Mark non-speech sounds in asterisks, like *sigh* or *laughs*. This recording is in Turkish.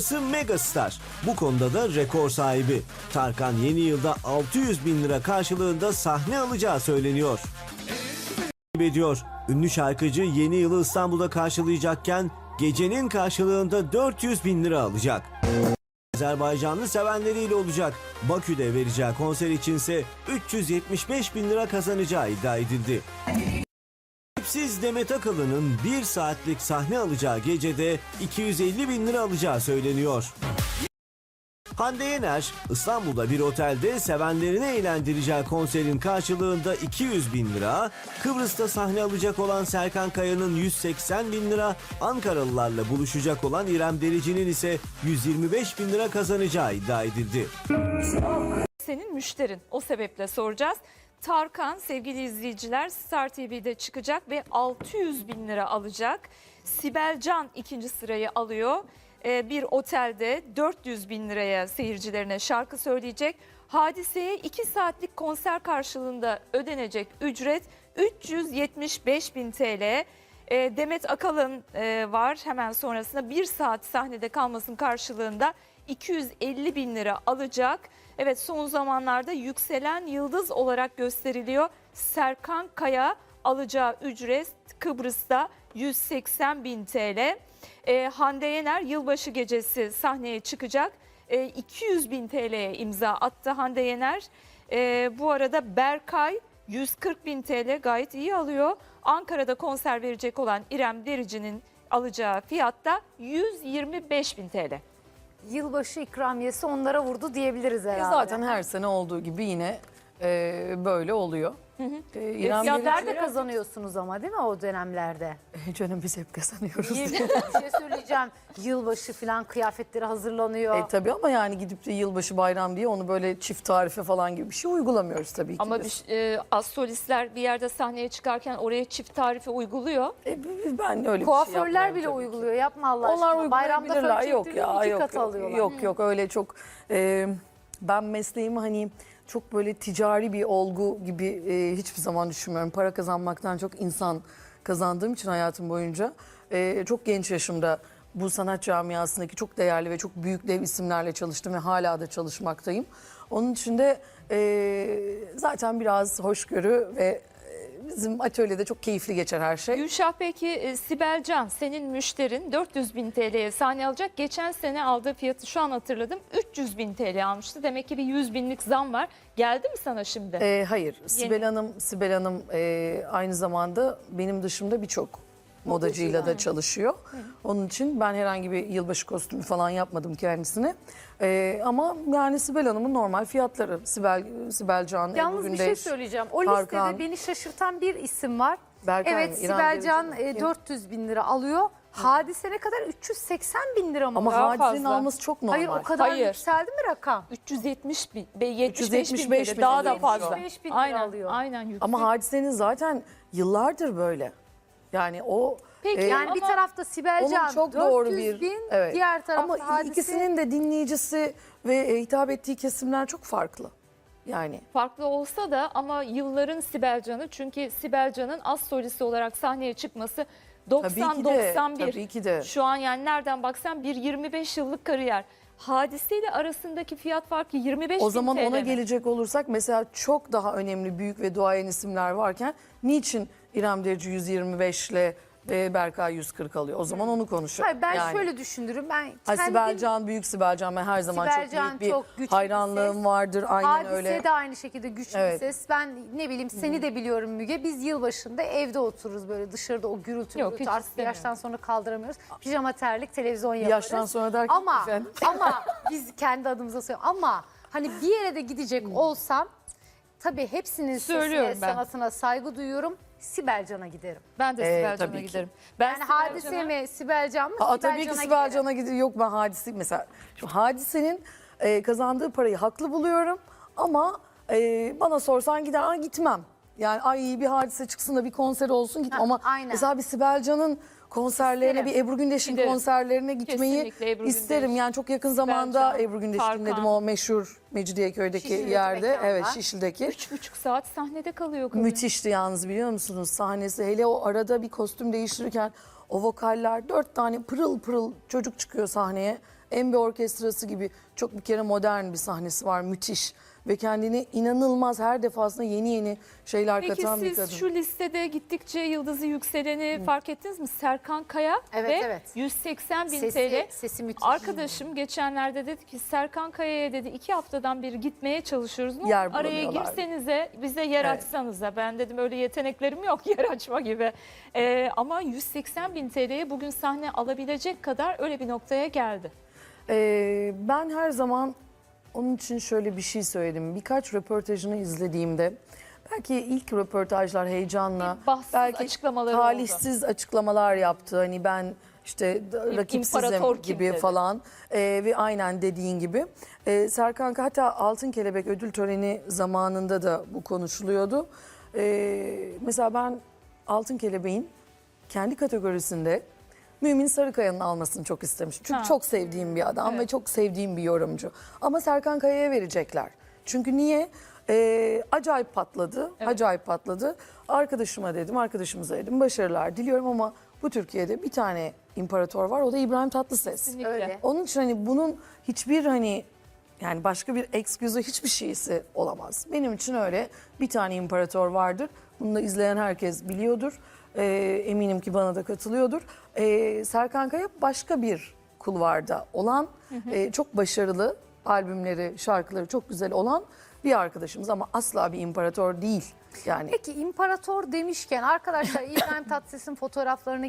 Sonrası Megastar. Bu konuda da rekor sahibi. Tarkan yeni yılda 600 bin lira karşılığında sahne alacağı söyleniyor. ediyor. Ünlü şarkıcı yeni yılı İstanbul'da karşılayacakken gecenin karşılığında 400 bin lira alacak. Azerbaycanlı sevenleriyle olacak. Bakü'de vereceği konser içinse 375 bin lira kazanacağı iddia edildi. Siz Demet Akalın'ın bir saatlik sahne alacağı gecede 250 bin lira alacağı söyleniyor. Hande Yener, İstanbul'da bir otelde sevenlerini eğlendireceği konserin karşılığında 200 bin lira, Kıbrıs'ta sahne alacak olan Serkan Kaya'nın 180 bin lira, Ankaralılarla buluşacak olan İrem Derici'nin ise 125 bin lira kazanacağı iddia edildi. Senin müşterin. O sebeple soracağız. Tarkan sevgili izleyiciler Star TV'de çıkacak ve 600 bin lira alacak. Sibel Can ikinci sırayı alıyor. Ee, bir otelde 400 bin liraya seyircilerine şarkı söyleyecek. Hadiseye 2 saatlik konser karşılığında ödenecek ücret 375 bin TL. Ee, Demet Akalın e, var hemen sonrasında bir saat sahnede kalmasının karşılığında 250 bin lira alacak. Evet son zamanlarda yükselen yıldız olarak gösteriliyor. Serkan Kaya alacağı ücret Kıbrıs'ta 180 bin TL. Ee, Hande Yener yılbaşı gecesi sahneye çıkacak. Ee, 200 bin TL'ye imza attı Hande Yener. Ee, bu arada Berkay 140 bin TL gayet iyi alıyor. Ankara'da konser verecek olan İrem Derici'nin alacağı fiyatta 125 bin TL. Yılbaşı ikramiyesi onlara vurdu diyebiliriz E herhalde. Zaten her sene olduğu gibi yine e, böyle oluyor. E, İrem Sizler de kazanıyorsunuz ama değil mi o dönemlerde? E, *laughs* canım biz hep kazanıyoruz. *laughs* bir şey söyleyeceğim. Yılbaşı falan kıyafetleri hazırlanıyor. E tabii ama yani gidip de yılbaşı bayram diye onu böyle çift tarife falan gibi bir şey uygulamıyoruz tabii ki. Ama biz. bir, e, az solistler bir yerde sahneye çıkarken oraya çift tarife uyguluyor. E, ben öyle bir şey Kuaförler yapmıyorum bile tabii ki. uyguluyor. Yapma Allah Onlar aşkına. Bayramda fön uygulayabilirler. Yok çektiğinde ya iki yok kat yok, alıyorlar. yok yok öyle çok e, ben mesleğimi hani çok böyle ticari bir olgu gibi e, hiçbir zaman düşünmüyorum. Para kazanmaktan çok insan kazandığım için hayatım boyunca e, çok genç yaşımda bu sanat camiasındaki çok değerli ve çok büyük dev isimlerle çalıştım ve hala da çalışmaktayım. Onun için de e, zaten biraz hoşgörü ve bizim atölyede çok keyifli geçer her şey. Gülşah peki e, Sibel Can senin müşterin 400 bin TL'ye sahne alacak. Geçen sene aldığı fiyatı şu an hatırladım 300 bin TL almıştı. Demek ki bir 100 binlik zam var. Geldi mi sana şimdi? Ee, hayır. Sibel Hanım, Sibel Hanım e, aynı zamanda benim dışımda birçok modacıyla da çalışıyor. Onun için ben herhangi bir yılbaşı kostümü falan yapmadım kendisine. Ee, ama yani Sibel Hanım'ın normal fiyatları. Sibel Sibel Can, Yalnız Ebru bir şey Gündeş, söyleyeceğim. O Tarkan. listede beni şaşırtan bir isim var. Berkay mı? evet İrem Sibel Can mi? e, Kim? 400 bin lira alıyor. Hadise ne kadar? 380 bin lira mı? Ama Daha Hadise'nin fazla. alması çok normal. Hayır o kadar Hayır. yükseldi mi rakam? 370 bin, be- 75 bin 375 TL bin daha da fazla. 75 bin lira aynen, alıyor. Aynen yüksek. Ama Hadise'nin zaten yıllardır böyle. Yani o Peki, e, Yani bir tarafta Sibel Onun Can çok 400 doğru bir bin, evet. diğer tarafta Ama hadise. ikisinin de dinleyicisi ve e, hitap ettiği kesimler çok farklı. Yani farklı olsa da ama yılların Sibel Can'ı çünkü Sibel Can'ın az solisti olarak sahneye çıkması Tabii ki de, 90-91. tabii ki de. Şu an yani nereden baksan bir 25 yıllık kariyer. Hadiseyle arasındaki fiyat farkı 25 o zaman TL ona mi? gelecek olursak mesela çok daha önemli büyük ve duayen isimler varken niçin İrem Derici 125 ile e, Berkay 140 alıyor? O zaman onu konuşalım. Hayır ben Yani. şöyle düşünürüm. Ben kendim Sibel Can, büyük Sibel Can ben her zaman Sibel çok büyük bir çok güçlü hayranlığım ses. vardır. Aynen Hadise öyle. de aynı şekilde güçlü Evet. bir ses. Ben ne bileyim seni de biliyorum Müge. Biz yılbaşında evde otururuz böyle dışarıda o gürültü Yok, gürültü artık yaştan sonra kaldıramıyoruz. Pijama terlik televizyon yaparız. yaştan sonra derken Ama efendim? ama biz kendi adımıza söylüyorum. Ama hani bir yere de gidecek olsam tabii hepsinin Söylüyorum sesine ben. sanatına saygı duyuyorum. Sibel Can'a giderim. Ben de Ee, Sibel tabii Can'a ki. giderim. Ben Yani Sibel hadise Can'a- mi Sibel Can mı? Aa, Sibel tabii ki Sibel giderim. Can'a gidiyor. Yok ben hadisi mesela. Hadisenin e, kazandığı parayı haklı buluyorum ama e, bana sorsan gider Aa, gitmem. Yani ay bir hadise çıksın da bir konser olsun git Ha, ama aynen. mesela bir Sibel Can'ın konserlerine İsterim. bir Ebru Gündeş'in Giderim. konserlerine gitmeyi Ebru isterim. Gündeş, Yani çok yakın zamanda Can, Ebru Gündeş Tarkan. dinledim o meşhur Mecidiyeköy'deki Şişli'deki yerde. mekanlar. Evet Şişli'deki. Üç buçuk saat sahnede kalıyor kadın. Müthişti yalnız biliyor musunuz sahnesi. Hele o arada bir kostüm değiştirirken o vokaller dört tane pırıl pırıl çocuk çıkıyor sahneye. Embe Orkestrası gibi çok bir kere modern bir sahnesi var müthiş ve kendini inanılmaz her defasında yeni yeni şeyler Peki katan bir siz kadın. şu listede gittikçe yıldızı yükseleni fark ettiniz mi? Serkan Kaya Evet, ve evet. 180 bin Sesi, TL. sesi müthiş. Arkadaşım geçenlerde dedi ki Serkan Kaya'ya dedi iki haftadan beri gitmeye çalışıyoruz. Ne olur Yer araya bulamıyorlar. girsenize bize yer Evet. açsanıza. Ben dedim öyle yeteneklerim yok *laughs* yer açma gibi. Ee, ama 180 bin TL'ye bugün sahne alabilecek kadar öyle bir noktaya geldi. Ee, ben her zaman onun için şöyle bir şey söyledim. Birkaç röportajını izlediğimde belki ilk röportajlar heyecanla, Bir bahtsız belki açıklamaları oldu. talihsiz açıklamalar yaptı. Hani ben işte rakipsizim İmparator kim gibi dedi. falan Ee, ve aynen dediğin gibi. Ee, Serkan hatta Altın Kelebek ödül töreni zamanında da bu konuşuluyordu. Ee, mesela ben Altın Kelebek'in kendi kategorisinde Mümin Sarıkaya'nın almasını çok istemiştim. Çünkü Ha. çok sevdiğim bir adam Evet. ve çok sevdiğim bir yorumcu. Ama Serkan Kaya'ya verecekler. Çünkü niye? Ee, acayip patladı. Evet. Acayip patladı. Arkadaşıma dedim, arkadaşımıza dedim başarılar diliyorum ama bu Türkiye'de bir tane imparator var. O da İbrahim Tatlıses. Kesinlikle. Öyle. Onun için hani bunun hiçbir hani yani başka bir eksküzü hiçbir şeysi olamaz. Benim için öyle bir tane imparator vardır. Bunu da izleyen herkes biliyordur. Ee, eminim ki bana da katılıyordur. Ee, Serkan Kaya başka bir kulvarda olan e, çok başarılı albümleri, şarkıları çok güzel olan bir arkadaşımız ama asla bir imparator değil. Yani Peki imparator demişken arkadaşlar İbrahim *laughs* Tatlıses'in fotoğraflarını